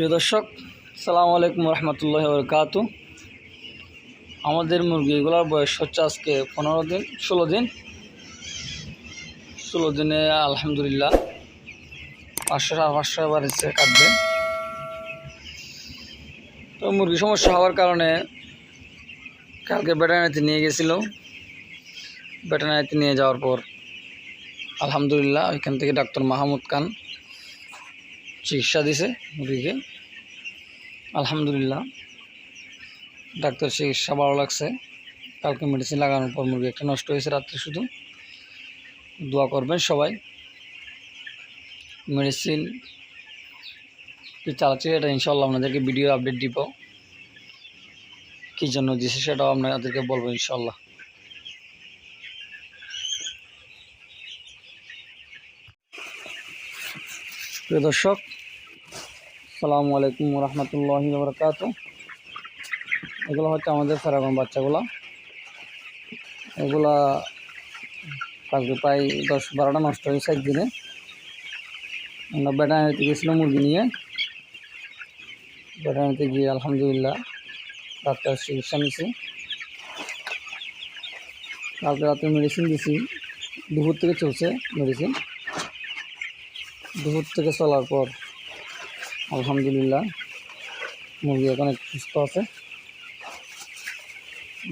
প্রিয় দর্শক সালামু আলাইকুম রহমতুল্লাহ বরকাত আমাদের মুরগিগুলোর বয়স হচ্ছে আজকে পনেরো দিন, ষোলো দিন। ষোলো দিনে আলহামদুলিল্লাহ পাঁচশো সাড়ে পাঁচশো বাড়িছে কাটবে। তো মুরগি সমস্যা হওয়ার কারণে কালকে ভেটেরিনারিতে নিয়ে গেছিল। ভেটেরিনারিতে নিয়ে যাওয়ার পর আলহামদুলিল্লাহ ওইখান থেকে ডাক্তার মাহমুদ খান চিকিৎসা দিছে মুরগিকে আলহামদুলিল্লাহ। ডাক্তার চিকিৎসা ভালো লাগছে। কালকে মেডিসিন লাগানোর পর মুরগি একটা নষ্ট হয়েছে রাত্রে শুধু। দোয়া করবেন সবাই। মেডিসিন চালাচ্ছি এটা ইনশাল্লাহ আপনাদেরকে ভিডিও আপডেট দিব। কী জন্য দিছে সেটাও আপনাদেরকে বলব ইনশাল্লাহ প্রিয় দর্শক সালামু আলাইকুম রহমতুল্লাহ বরকাত এগুলো হচ্ছে আমাদের ফেরাগন বাচ্চাগুলো। এগুলা কালকে প্রায় দশ বারোটা নষ্ট হয়েছে একদিনে। আমরা বেটা বেটানিতে গেছিলাম মুরগি নিয়ে। বেটানিতে গিয়ে আলহামদুলিল্লাহ ডাক্তার চিকিৎসা নিছি। কালকে রাতে মেডিসিন দিছি। দুপুর থেকে চলছে মেডিসিন দুপুর থেকে চলার পর আলহামদুলিল্লাহ, মুরগি এখন একটু সুস্থ আছে।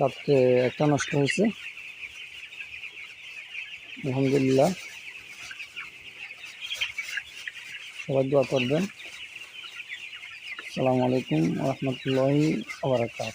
রাত্রে একটা নষ্ট হয়েছে। আলহামদুলিল্লাহ। সবাই দোয়া করবেন। আসসালামু আলাইকুম রহমতুল্লাহি আবরাকাত